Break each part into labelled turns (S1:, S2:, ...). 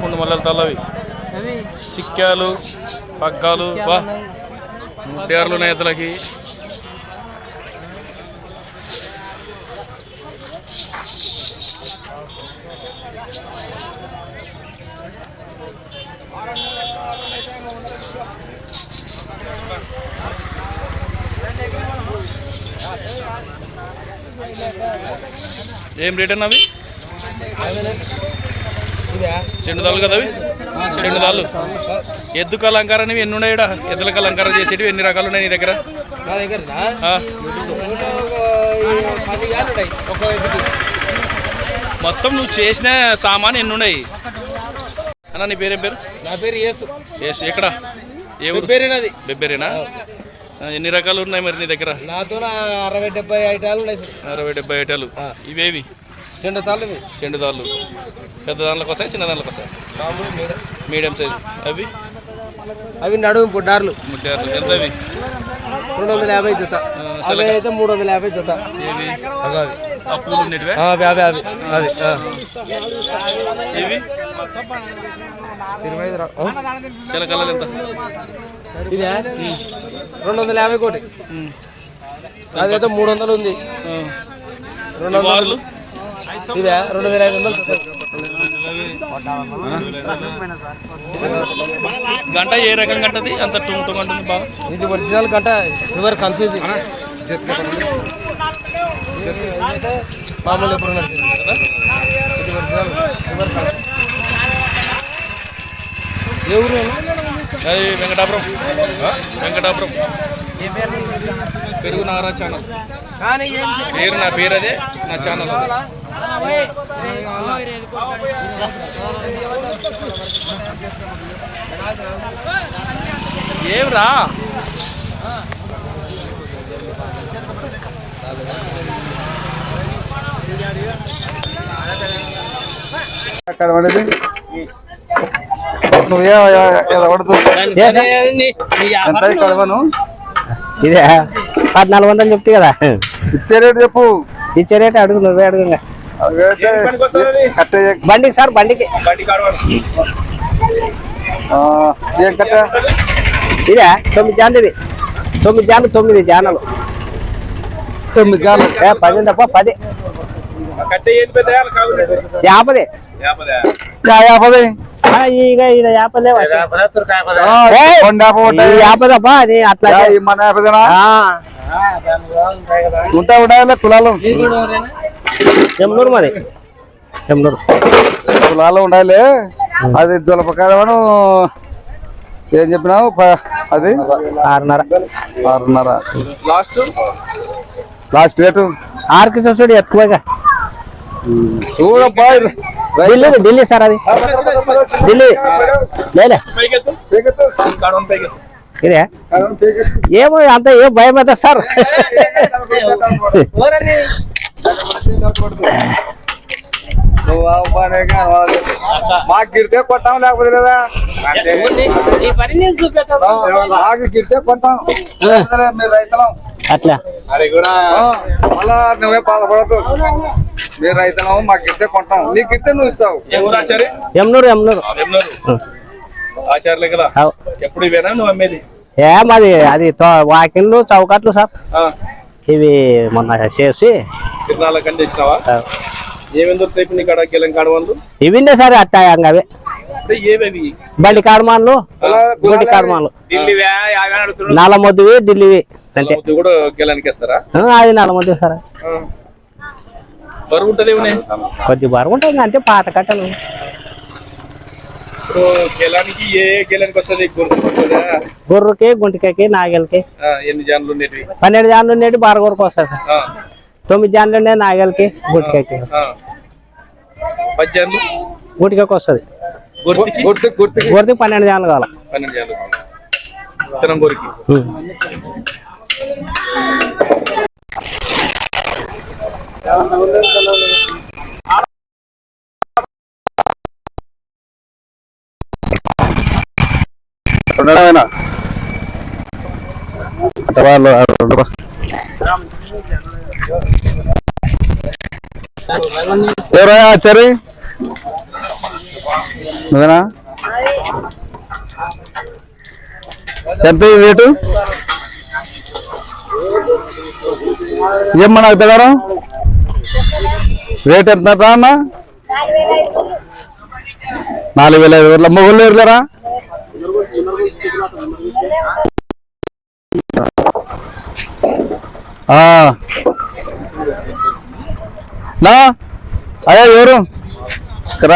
S1: పుండు మల్లెల తల్లవి. సిక్కాలు పగ్గాలు బా ముడ్డేర్లు నేతలకి ఏం రేట్ అన్నవి చెండు దాళ్ళు కదా అవి? చెండు దాళ్ళు. ఎద్దు కలంకారం ఎన్ని ఉన్నాయి ఈడ? ఎద్దుల కలంకారం చేసేటివి ఎన్ని రకాలు ఉన్నాయి నీ దగ్గర?
S2: నా ఎద్దుకి.
S1: మొత్తం నువ్వు చేసిన సామాన్ ఎన్ని ఉన్నాయి? అన్న నీ పేరేం పేరు?
S2: నా పేరు యేసు.
S1: ఏ- ఎక్కడ? ఏ ఊరు?
S2: పేరేనది
S1: బెబ్బేరేనా? ఎన్ని రకాలు ఉన్నాయి మరి నీ దగ్గర?
S2: నాతో అరవై డెబ్బై ఐటాలు ఉన్నాయి
S1: అరవై డెబ్బై ఐటాలు. ఇవేవి?
S2: రెండు తాళ్ళు ఇవి.
S1: చెండు దాళ్ళు పెద్ద దాంట్లోకి వస్తాయి చిన్న దాంట్లోకి వస్తాయి?
S2: మీడియం.
S1: సైజ్. అవి?
S2: అవి నడుము పుడ్డార్లు
S1: ముట్టారు ఎంత అవి?
S2: రెండు వందల యాభై జత. అవి అయితే మూడు వందల యాభై జత. అవి. అవి. అవి అవి అవి.
S1: ఏవి?
S2: ఇరవై ఐదు?
S1: చిలకల్లలు ఎంత?
S2: ఇదే? రెండు వందల యాభై కోటి. అదైతే మూడు వందలు ఉంది. రెండు
S1: ఈ వార్లు
S2: ఇదే రెండు వేల ఐదు వందలు.
S1: గంట ఏ రకం గంటది? అంత టుంగ్ టుంగ్ అంటుంది బాగా.
S2: ఇది ఒరిజినల్ గంట ఎవరు కన్ఫ్యూజ్. మామూలు ఎప్పుడు నడిచింది
S1: కదా
S2: ఇది ఒరిజినల్ ఎవరు. ఏ ఊరు?
S1: అది వెంకటాపురం? వెంకటాపురం. పెరుగు నారా ఛానల్ పేరు నా పేరు అదే నా ఛానల్ అదే. ఏం రా
S3: అక్కడ పడేది నువ్వు ఎంత కడవను?
S4: ఇదే పద్నాలుగు వందలు చెప్తే కదా.
S3: ఇచ్చే రేటు చెప్పు.
S4: ఇచ్చే రేట్ అడుగు నువ్వే అడుగు ఇంకా.
S3: అదైతే కట్టే
S4: బండికి సార్ బండికి.
S3: ఆ, ఏం కట్ట?
S4: ఇదే తొమ్మిది జాన్లు తొమ్మిది జాన్లు తొమ్మిది జానలు.
S3: తొమ్మిది గాలు
S4: ఏ పది తప్ప పది. యాపది యాపది అది అట్లా
S3: యా, ఈ మన యాభైనా
S4: ఆ,
S3: ఉంటాయి ఉండాలి కులాలు
S4: ఎమ్నూరు మరి ఎమ్నూరు
S3: కులాలు ఉండాలి. అది దులపకాడవను ఏం చెప్పినావు? ప- అది?
S4: ఆరున్నర.
S3: ఆరున్నర.
S1: లాస్ట్?
S3: లాస్ట్ రేటు
S4: ఆరుకి చూసాడు ఎక్కువగా.
S3: చూడబ్బా
S4: ఢిల్లీ ఢిల్లీ సార్ అది. ఢిల్లీ. లేలే ఇదే. ఏమో అంత ఏం భయం అవుతుంది సార్.
S3: మాకు గిడితే కొట్టాం లేకపోతే లేదా? మాకు కొట్టాం. లేదు, రైతులం.
S4: అట్లా.
S3: ఆ, మళ్ళా నువ్వే బాధపడదు మీరు రైతులం మాకు గిడితే కొంటాం. నీకు గిడితే నువ్వు ఇస్తావు.
S4: ఎమ్నూరు ఎమ్నూరు
S1: ఆచార్యులే కదా.
S4: అవు.
S1: ఎప్పుడు ఇవేనా నువ్వు అమ్మేది?
S4: ఏ మాది అది తో- వాకిన్లు చౌకట్లు సార్. ఇవి మొన్న చేసి.
S1: తిరునాళ్ళ కంటే ఇచ్చినావా
S4: ఆ,
S1: ఏమేమి దొరుకుతాయి ఇప్పుడు నీకు అక్కడ గెలం కాడవాళ్ళు
S4: ఇవిండే సార్ అట్టా ఇంకా అవి.
S1: అంటే ఏవేవి?
S4: బండి కాడమాన్లు గుడి కాడమాన్లు. నల్లమొద్దువి ఢిల్లీవి. అంతే
S1: కూడా
S4: అది సార్.
S1: బరువు ఉంటుంది
S4: కొద్ది బరువు ఉంటుంది అంతే పాత కట్టలు.
S1: గెలానికి ఏ గెలానికి వస్తుంది గుర్తుకు వస్తుందా
S4: గొర్రెకి గుంటికాయకి నాగలికి.
S1: ఆ, ఎన్ని జాన్లు ఉండేటివి?
S4: పన్నెండు జాన్లు ఉండేవి బారగొరకు వస్తాయి సార్.
S1: ఆ,
S4: తొమ్మిది జాన్లు ఉండే నాగలికి గుంటికాయకి.
S1: ఆ. పది జాన్లు?
S4: గుంటికాయకి వస్తుంది. గొర్రెకి పన్నెండు జాన్లు కావాలి.
S1: పన్నెండు జాన్లు. గొరికి?
S3: ఉండడమేనా అట్టవాళ్ళు ఎవరా ఆచారి? నువ్వేనా? ఎంత రేటు? ఏమన్నా అవుతారా రేట్ ఎంత అన్న? నాలుగు వేల ఐదు వేల మొగలు ఎరులేరా నా? అయ్యా ఎవరు? ఇక్కడ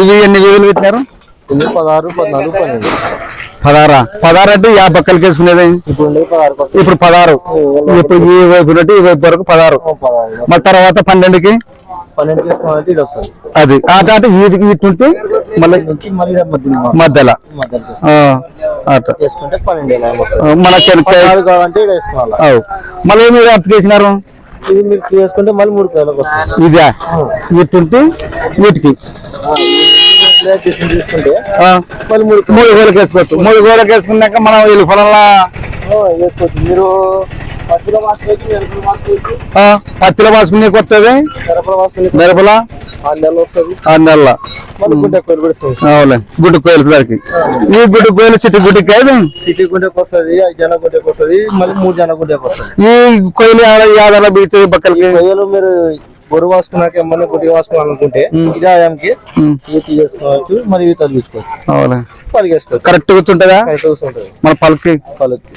S3: ఇవి ఎన్ని వేలు పెట్టినారు?
S5: పదహారు పద్నాలుగు పన్నెండు.
S3: పదారా పదహారు అంటే యా పక్కలకి వేసుకునేది
S5: ఇప్పుడు పదహారు
S3: ఇప్పుడు పదహారు. ఈ వైపు నుండి ఈ వైపు వరకు పదహారు. మరి తర్వాత పన్నెండుకి? అది. ఆ తర్వాత వీటికి ఇటుంటే మళ్ళీ
S5: మధ్యలో
S3: మన శనక్కాయ
S5: పదహారు.
S3: మళ్ళీ మీరు అర్థం చేసినారు?
S5: ఇది మీరు చేసుకుంటే మళ్ళీ మూడు వేలకు వస్తుంది.
S3: ఇదే? ఇటుంటే వీటికి.
S5: తీసుకుంటే మళ్ళీ మూడు
S3: మూడు వేలకు వేసుకోవచ్చు మూడు వేలకు వేసుకున్నాక మనం వీళ్ళు పొలంలో
S5: వేసుకోవచ్చు. మీరు పత్తిలో మిరపలు
S3: వాసుకునే
S5: మిరపలు
S3: మిరపల?
S5: వస్తుంది ఎక్కువ పడుతుంది
S3: అవులే గుడ్డు కోయలు దానికి ఈ గుడ్డు కోయలు సిటీ గుడ్డుకి అయితే
S5: సిటీ గుడ్డకు వస్తుంది ఐదు జన గుడ్డకు వస్తుంది మళ్ళీ మూడు జన గుడ్డకు వస్తుంది.
S3: ఈ కోయలు యాదల బీచ్ పక్కలకి?
S5: మీరు బొరు వాసుకున్నాక ఏమన్నా గుడ్డి వాసుకోవాలనుకుంటే ఇది ఆయాంకి ఈత చేసుకోవచ్చు మరి ఈత తీసుకోవచ్చు.
S3: అవులే
S5: పలిగేసుకోవచ్చు
S3: కరెక్ట్ కూర్చుంటుందా?
S5: కరెక్ట్ వస్తుంటుంది
S3: మన పలకి
S5: పలుకి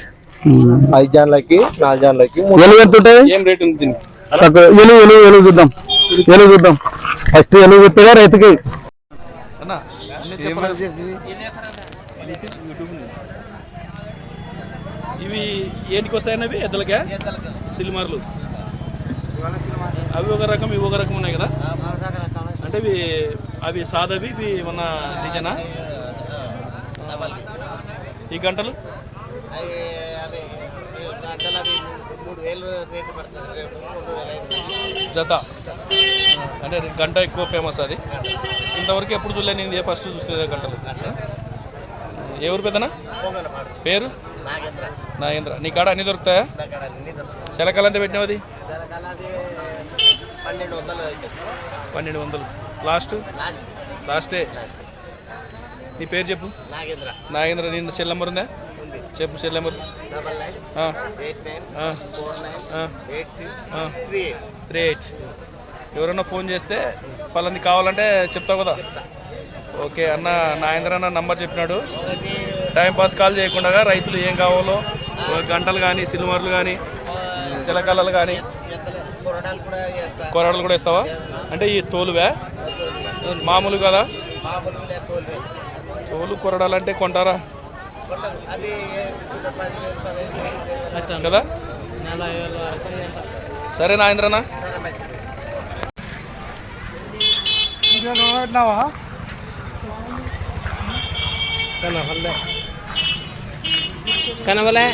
S5: ఐదు జాన్లకి నాలుగు జాన్లకి
S3: ఎలుగు ఎంత ఉంటుంది
S1: ఏం రేట్ ఉంది దీనికి
S3: తక్కువ ఎలుగు ఎలుగు ఎలుగు చూద్దాం ఎలుగు చూద్దాం ఫస్ట్ ఎలుగు చూస్తేగా రైతుకి?
S1: ఇవి ఏంటికి వస్తాయన్నవి ఎద్దలకే సిలిమార్లు అవి ఒక రకం ఇవి ఒక రకం ఉన్నాయి కదా అంటే ఇవి అవి సాదవి ఇవి మన డిజైనా ఈ గంటలు జత. అంటే గంట ఎక్కువ ఫేమస్ అది. ఇంతవరకు ఎప్పుడు చూడలే నేను ఇదే ఫస్ట్ చూస్తే గంటలు. ఎవరు పెద్దనా? పేరు? నాగేంద్ర. నీ కాడ అన్ని దొరుకుతాయా? శలకాలు ఎంత పెట్టినావు అది పన్నెండు వందలు లాస్ట్? లాస్టే. నీ పేరు చెప్పు. నాగేంద్ర. నేను సెల్ నెంబర్ ఉందా? చెప్పు సెల్ నెంబర్ త్రీ ఎయిట్ ఎవరైనా ఫోన్ చేస్తే పలాంది కావాలంటే చెప్తావు కదా. ఓకే అన్న నాగేంద్ర అన్న నంబర్ చెప్పినాడు. టైం పాస్ కాల్ చేయకుండా రైతులు ఏం కావాలో గంటలు కానీ సిల్వర్లు కానీ చిలకలలు కానీ కొరడలు కూడా ఇస్తావా అంటే ఈ తోలువే? మామూలు కదా? తోలు కొరడాలు అంటే కొంటారా? కదా? సరే నాగేంద్రనా?
S6: కనవలే.